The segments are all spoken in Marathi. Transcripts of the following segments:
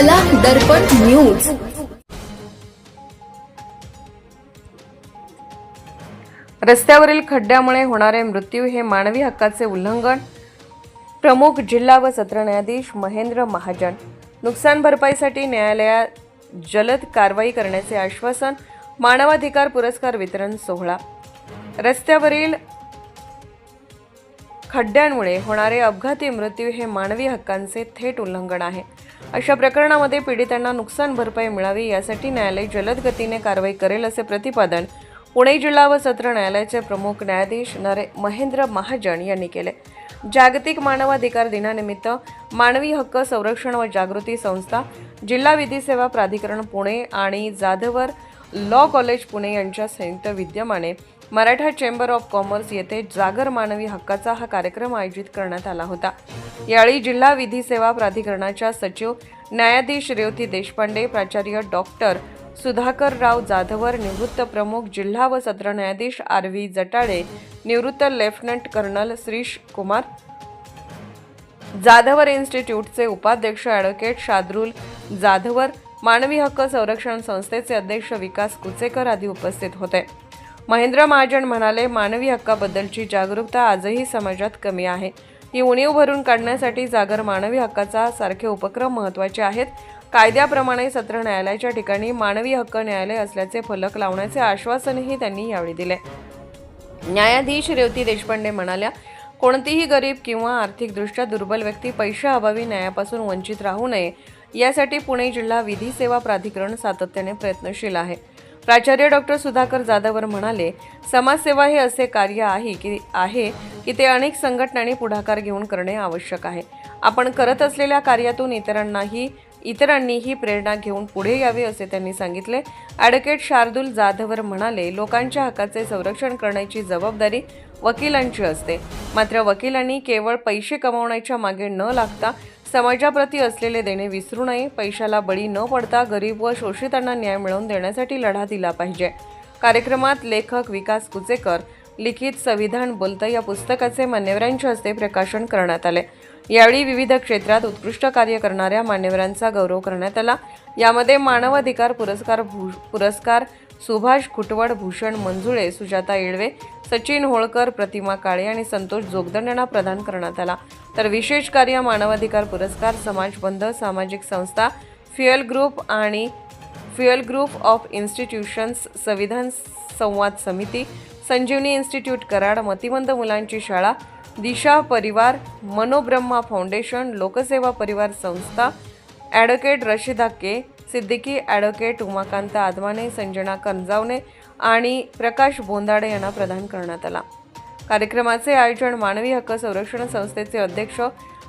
कला दर्पण न्यूज रस्त्यावरील खड्ड्यामुळे होणारे मृत्यू हे मानवी हक्काचे उल्लंघन. प्रमुख जिल्हा व सत्र न्यायाधीश महेंद्र महाजन. नुकसान भरपाईसाठी न्यायालयात जलद कारवाई करण्याचे आश्वासन. मानवाधिकार पुरस्कार वितरण सोहळा. रस्त्यावरील खड्ड्यांमुळे होणारे अपघाती मृत्यू हे मानवी हक्कांचे थेट उल्लंघन आहे. अशा प्रकरणामध्ये पीडितांना नुकसान भरपाई मिळावी यासाठी न्यायालय जलद गतीने कारवाई करेल असे प्रतिपादन पुणे जिल्हा व सत्र न्यायालयाचे प्रमुख न्यायाधीश नरे महेंद्र महाजन यांनी केले. जागतिक मानवाधिकार दिनानिमित्त मानवी हक्क संरक्षण व जागृती संस्था जिल्हा विधी सेवा प्राधिकरण पुणे आणि जाधवर लॉ कॉलेज पुणे यांच्या संयुक्त विद्यमाने मराठा चेंबर ऑफ कॉमर्स येथे जागर मानवी हक्काचा हा कार्यक्रम आयोजित करण्यात आला होता. यावेळी जिल्हा विधी सेवा प्राधिकरणाच्या सचिव न्यायाधीश रेवती देशपांडे प्राचार्य डॉक्टर सुधाकरराव जाधवर निवृत्त प्रमुख जिल्हा व सत्र न्यायाधीश आर व्ही जटाळे निवृत्त लेफ्टनंट कर्नल श्रीश कुमार जाधवर इन्स्टिट्यूटचे उपाध्यक्ष ॲडव्होकेट शाद्रुल जाधवर मानवी हक्क संरक्षण संस्थेचे अध्यक्ष विकास कुचेकर आदी उपस्थित होते. महेंद्र महाजन म्हणाले मानवी हक्काबद्दलची जागरूकता आजही समाजात कमी आहे. ही उणीव भरून काढण्यासाठी जागर मानवी हक्काचा सारखे उपक्रम महत्त्वाचे आहेत. कायद्याप्रमाणे सत्र न्यायालयाच्या ठिकाणी मानवी हक्क न्यायालय असल्याचे फलक लावण्याचे आश्वासनही त्यांनी यावेळी दिले. न्यायाधीश रेवती देशपांडे म्हणाल्या कोणतीही गरीब किंवा आर्थिकदृष्ट्या दुर्बल व्यक्ती पैशाअभावी न्यायापासून वंचित राहू नये. यासाठी पुणे जिल्हा विधी सेवा प्राधिकरण सातत्याने प्रयत्नशील आहे. प्राचार्य डॉक्टर सुधाकर जाधवर म्हणाले समाजसेवा हे असे कार्य आहे की आहे की ते अनेक संघटनांनी पुढाकार घेऊन करणे आवश्यक आहे. आपण करत असलेल्या कार्यातून इतरांनाही इतरांनीही प्रेरणा घेऊन पुढे यावे असे त्यांनी सांगितले. ॲडव्होकेट शार्दुल जाधवर म्हणाले लोकांच्या हक्काचे संरक्षण करण्याची जबाबदारी वकिलांची असते. मात्र वकिलांनी केवळ पैसे कमावण्याच्या मागे न लागता समाजाप्रती असलेले देणे विसरू नये. पैशाला बळी न पडता गरीब व शोषितांना न्याय मिळवून देण्यासाठी लढा दिला पाहिजे. कार्यक्रमात लेखक विकास कुचेकर लिखित संविधान बोलतं या पुस्तकाचे मान्यवरांच्या हस्ते प्रकाशन करण्यात आले. यावेळी विविध क्षेत्रात उत्कृष्ट कार्य करणाऱ्या मान्यवरांचा गौरव करण्यात आला. यामध्ये मानवाधिकार पुरस्कार भू पुरस्कार सुभाष खुटवड भूषण मंजुळे सुजाता येळवे सचिन होळकर प्रतिमा काळे आणि संतोष जोगदंडना प्रदान करण्यात आला. तर विशेष कार्य मानवाधिकार पुरस्कार समाजबंध सामाजिक संस्था फ्युएल ग्रुप आणि फ्युएल ग्रुप ऑफ इन्स्टिट्यूशन्स संविधान संवाद समिती संजीवनी इन्स्टिट्यूट कराड मतिमंद मुलांची शाळा दिशा परिवार मनोब्रह्मा फाउंडेशन लोकसेवा परिवार संस्था advocate Rashida K Siddiqui advocate Umakant Aadmane Sanjana Kanjavane आणि प्रकाश बोंदाडे यांना प्रदान करण्यात आला. कार्यक्रमाचे आयोजन मानवी हक्क संरक्षण संस्थेचे अध्यक्ष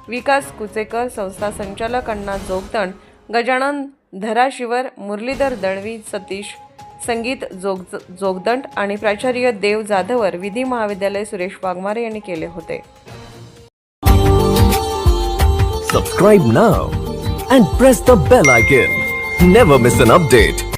विकास कुचेकर संस्था संचालक अण्णा जोगदण गजानन धराशिवर मुरलीधर दळवी सतीश संगीत जोग जोगदंड आणि प्राचार्य देव जाधवर विधी महाविद्यालय सुरेश वाघमारे यांनी केले होते. Subscribe now and press the bell icon never miss an update